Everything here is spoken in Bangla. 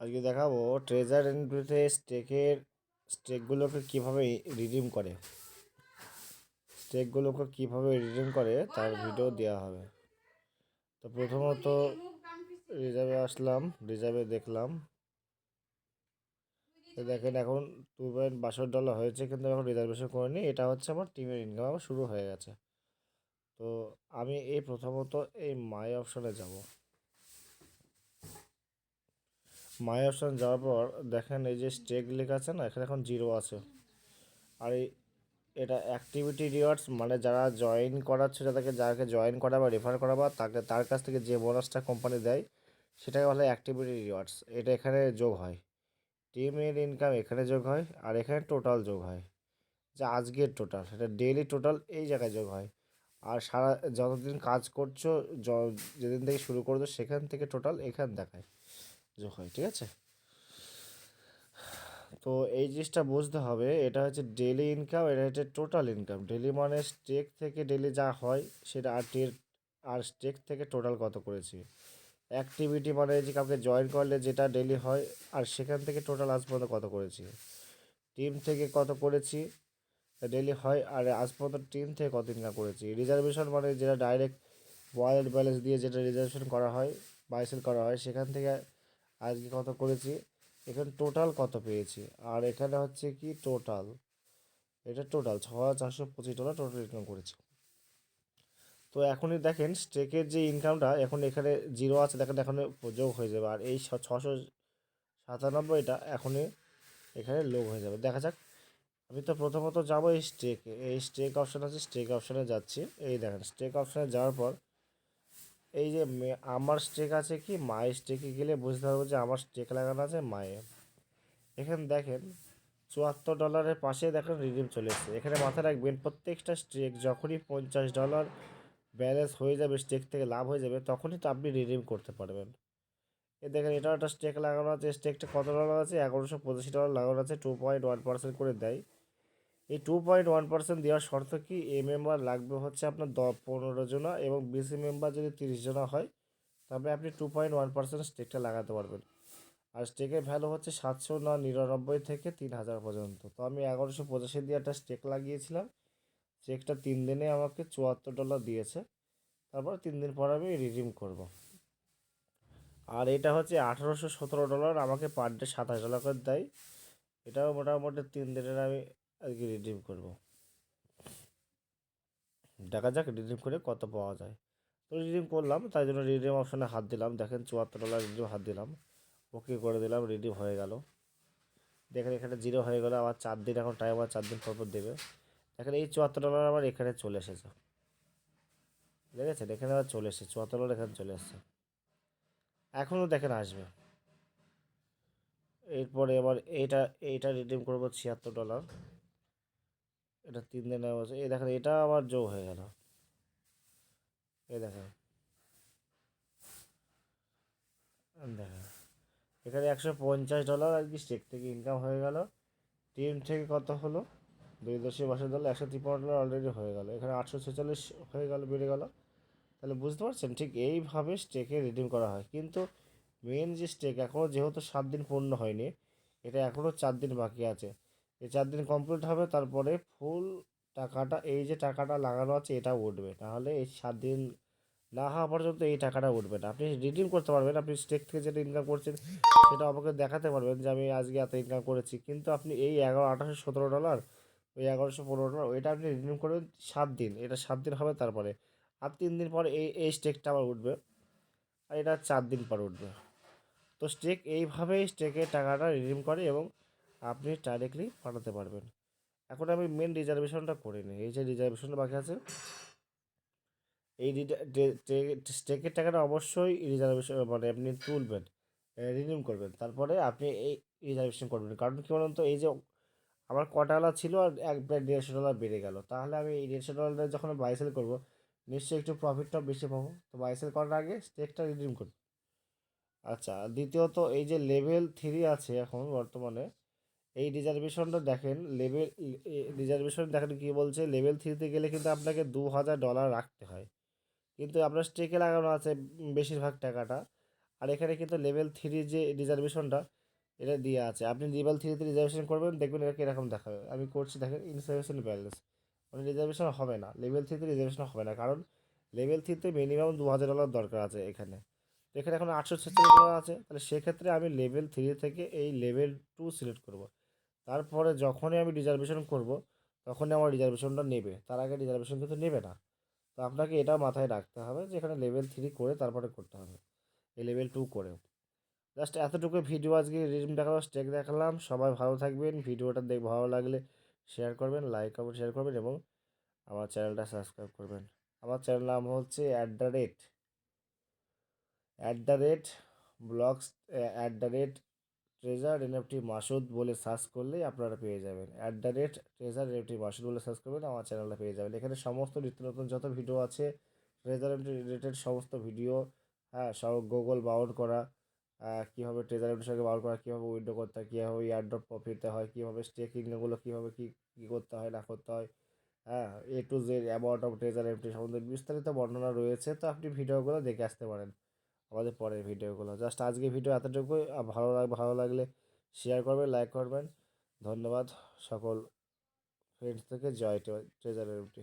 আজকে দেখাবো ট্রেজার এন্ট্রিতে স্টেকের স্টেকগুলোকে কীভাবে রিডিম করে। স্টেকগুলোকে কীভাবে রিডিম করে তার ভিডিও দেওয়া হবে। তো প্রথমত রিজার্ভে আসলাম রিজার্ভে দেখলাম। দেখেন এখন টু পয়েন্ট বাষট্টি ডলার হয়েছে, কিন্তু এখন রিজার্ভেশন করিনি, এটা হচ্ছে আমার টিমের ইনকাম আমার শুরু হয়ে গেছে। তো আমি এই প্রথমত এই মাই অপশনে যাব। মাই অপশন যাওয়ার পর দেখেন এই যে স্টেক লেখা আছে না, এখানে এখন জিরো আছে। আর এই, এটা অ্যাক্টিভিটি রিওয়ার্ডস মানে যারা জয়েন করাচ্ছে, যাদেরকে যাকে জয়েন করা বা রেফার করা বা তাকে, তার কাছ থেকে যে বোনাসটা কোম্পানি দেয়, সেটাকে বলে অ্যাক্টিভিটি রিওয়ার্ডস এটা এখানে যোগ হয়। টিমের ইনকাম এখানে যোগ হয়, আর এখানে টোটাল যোগ হয়। যা আজকের টোটাল সেটা ডেইলি টোটাল এই জায়গায় যোগ হয়। আর সারা, যতদিন কাজ করছ যেদিন থেকে শুরু করছ, সেখান থেকে টোটাল এখানে দেখায়। যোগ হয়, ঠিক আছে? তো এই জিনিসটা বুঝতে হবে, এটা হচ্ছে ডেলি ইনকাম এটা হচ্ছে টোটাল ইনকাম ডেলি মানে স্টেক থেকে ডেলি যা হয়, সেটা আর টের আর স্টেক থেকে টোটাল কত করেছি? অ্যাক্টিভিটি মানে যে কাউকে জয়েন করলে যেটা ডেলি হয়, আর সেখান থেকে টোটাল আজ পর্যন্ত কত করেছি? টিম থেকে কত করেছি? ডেলি হয়, আর আজ পর্যন্ত টিম থেকে কত ইনকাম করেছি? রিজার্ভেশন মানে যেটা ডাইরেক্ট ওয়ালেট ব্যালেন্স দিয়ে যেটা রিজার্ভেশন করা হয় বাইসেল করা হয়, সেখান থেকে আজকে কত করেছি? এখানে টোটাল কত পেয়েছি? আর এখানে হচ্ছে কি টোটাল এটা টোটাল ছ হাজার চারশো পঁচিশ ডলার টোটাল ইনকাম করেছি। তো এখনই দেখেন স্টেকের যে ইনকামটা এখন এখানে জিরো আছে, দেখেন এখানে যোগ হয়ে যাবে। আর এই ছশো সাতানব্বইটা এখনই এখানে লোক হয়ে যাবে। দেখা যাক। আমি তো প্রথমত যাব এই স্টেকে এই স্টেক অপশান আছে স্টেক অপশানে যাচ্ছি। এই দেখেন স্টেক অপশানে যাওয়ার পর এই যে আমার স্টেক আছে কি? মায়ের স্টেকে গেলে বুঝতে পারব যে আমার স্টেক লাগানো আছে মায়ে এখানে দেখেন, চুয়াত্তর ডলারের পাশে দেখেন রিডিম চলে এসেছে। এখানে মাথায় রাখবেন, প্রত্যেকটা স্টেক যখনই পঞ্চাশ ডলার ব্যালেন্স হয়ে যাবে স্টেক থেকে লাভ হয়ে যাবে, তখনই তো আপনি রিডিম করতে পারবেন। এ দেখেন এটা একটা স্টেক লাগানো আছে। স্টেকটা কত ডলার আছে? এগারোশো পঁচাশি ডলার লাগানো আছে। টু পয়েন্ট ওয়ান পার্সেন্ট করে দেয়। এই টু পয়েন্ট ওয়ান পার্সেন্ট দেওয়ার শর্ত কি? এ মেম্বার লাগবে হচ্ছে আপনার দ পনেরো জনা এবং বিসি মেম্বার যদি তিরিশ জনা হয়, তবে আপনি টু পয়েন্ট ওয়ান পার্সেন্ট স্টেকটা লাগাতে পারবেন। আর স্টেকের ভ্যালু হচ্ছে সাতশো না নিরানব্বই থেকে তিন হাজার পর্যন্ত। তো আমি এগারোশো পঁচাশি দিয়ে একটা স্টেক লাগিয়েছিলাম। চেকটা তিন দিনে আমাকে চুয়াত্তর ডলার দিয়েছে। তারপর তিন দিন পর আমি রিডিম করব। আর এটা হচ্ছে আঠারোশো সতেরো ডলার আমাকে পার ডে সাতাশ ডলার করে দেয়। এটাও মোটামুটি তিন দিনের আমি আর কি রিডিম করব। দেখা যাক রিডিম করে কত পাওয়া যায়। তো রিডিম করলাম, তাই জন্য রিডিম অপশানে হাত দিলাম। দেখেন চুয়াত্তর ডলার রিডিম হাত দিলাম। ওকে করে দিলাম রিডিম হয়ে গেল। দেখেন এখানে জিরো হয়ে গেলো, আবার চার দিন এখন টাইম আর চার দিন পর পর দেবে। দেখেন এই চুয়াত্তর ডলার আবার এখানে চলে এসেছে। দেখেছেন? এখানে আবার চলে এসেছে। চুয়াত্তর ডলার এখানে চলে এসেছে। এখনও দেখেন আসবে। এরপরে এবার এইটা এইটা রিডিম করব ছিয়াত্তর ডলার এটা তিন দিনের বছর। এই দেখেন, এটা আবার যোগ হয়ে গেল। এই দেখেন। দেখেন, এখানে একশো পঞ্চাশ ডলার আর কি স্টেক থেকে ইনকাম হয়ে গেল। টিম থেকে কত হলো? দুই দশে বাসের ডলার একশো তিপ্পান্ন ডলার অলরেডি হয়ে গেল। এখানে আটশো ছেচল্লিশ হয়ে গেল, বেড়ে গেল। তাহলে বুঝতে পারছেন? ঠিক এইভাবে স্টেকে রিডিম করা হয়। কিন্তু মেন যে স্টেক এখনও যেহেতু সাত দিন পূর্ণ হয়নি, এটা এখনও চার দিন বাকি আছে। এই চার দিন কমপ্লিট হবে, তারপরে ফুল টাকাটা, এই যে টাকাটা লাগানো আছে, এটা উঠবে। তাহলে এই সাত দিন না হওয়া পর্যন্ত এই টাকাটা উঠবে না। আপনি রিডিম করতে পারবেন, আপনি স্টেক থেকে যেটা ইনকাম করছেন, সেটা আমাকে দেখাতে পারবেন যে আমি আজকে এত ইনকাম করেছি। কিন্তু আপনি এই এগারো, আঠারোশো, সতেরো ডলার ওই এগারোশো, পনেরো ডলার ওইটা আপনি রিডিম করবেন সাত দিন। এটা সাত দিন হবে তারপরে। আর তিন দিন পর এই এই স্টেকটা আবার উঠবে। আর এটা চার দিন পর উঠবে। তো স্টেক এইভাবেই স্টেকের টাকাটা রিডিম করে এবং আপনি ডাইরেক্টলি পাঠাতে পারবেন। এখন আমি মেন রিজার্ভেশনটা করে নিই। এই যে রিজার্ভেশনটা বাকি আছে, এই স্টেকের টাকাটা অবশ্যই রিজার্ভেশন মানে আপনি তুলবেন রিডিম করবেন। তারপরে আপনি এই রিজার্ভেশন করবেন। কারণ কী বলুন তো, এই যে আমার ক ডলার ছিল আর এক প্রায় দেড়শো ডলার বেড়ে গেল। তাহলে আমি এই দেড়শো ডলার যখন বাই সেল করব, নিশ্চয়ই একটু প্রফিটটাও বেশি পাবো। তো বাই সেল করার আগে স্টেকটা রিডিম করব আচ্ছা দ্বিতীয়ত এই যে লেভেল থ্রি আছে এখন বর্তমানে এই রিজার্ভেশনটা দেখেন লেভেল রিজার্ভেশন দেখেন কী বলছে লেভেল থ্রিতে গেলে কিন্তু আপনাকে দু হাজার ডলার রাখতে হয়। কিন্তু আপনার স্টেকে লাগানো আছে বেশিরভাগ টাকাটা। আর এখানে কিন্তু লেভেল থ্রি যে রিজার্ভেশনটা এটা দিয়ে আছে। আপনি লেভেল থ্রিতে রিজার্ভেশন করবেন, দেখবেন এটা কীরকম দেখাবে। আমি করছি, দেখেন ইনসার্ভেশন ব্যালেন্স মানে রিজার্ভেশন হবে না। লেভেল থ্রিতে রিজার্ভেশন হবে না। কারণ লেভেল থ্রিতে মিনিমাম দু হাজার ডলার দরকার আছে এখানে। এখানে এখন আটশো ছেচল্লিশ ডলার আছে। তাহলে সেক্ষেত্রে আমি লেভেল থ্রি থেকে এই লেভেল টু সিলেক্ট করব। তারপরে যখনই আমি রিজার্ভেশন করব, তখনই আমার রিজার্ভেশনটা নেবে। তার আগে রিজার্ভেশন কিন্তু নেবে না। তো আপনাকে এটা মাথায় রাখতে হবে যে এখানে লেভেল থ্রি করে তারপরে করতে হবে। এই লেভেল টু করে। জাস্ট এতটুকু ভিডিও আজকে রিডিম দেখালাম স্টেক দেখালাম। সবাই ভালো থাকবেন। ভিডিওটা দেখ ভালো লাগলে শেয়ার করবেন লাইক কমেন্ট শেয়ার করবেন এবং আমার চ্যানেলটা সাবস্ক্রাইব করবেন। আমার চ্যানেল নাম হচ্ছে at the rate at the rate blogs at the rate treasure NFT Masud বলে সার্চ করলেই আপনারা পেয়ে যাবেন। At the rate treasure NFT Masud বলে সার্চ করবেন, আমার চ্যানেলটা পেয়ে যাবেন। এখানে সমস্ত নিত্য নতুন যত ভিডিও আছে ট্রেজার রিলেটেড সমস্ত ভিডিও হ্যাঁ সব গুগল বাউন্ড করা কীভাবে ট্রেজার এমটির সঙ্গে বাউন্ড করা, কীভাবে উইন্ডো করতে হয়, কীভাবে ইয়ারড্রপ প্রফিটতে হয়, কীভাবে স্টেকিংগুলো কীভাবে কী কী করতে হয়, না করতে হয় হ্যাঁ A to Z amount of treasure MT সম্বন্ধে বিস্তারিত বর্ণনা রয়েছে, তো আপনি ভিডিওগুলো দেখে আসতে পারেন। আমাদের পরের ভিডিওগুলো। জাস্ট আজকে ভিডিও এতটুকুই। আর ভালো লাগ, ভালো লাগলে শেয়ার করবেন লাইক করবেন। ধন্যবাদ সকল ফ্রেন্ডস থেকে। জয় ট্রেজারের এমটি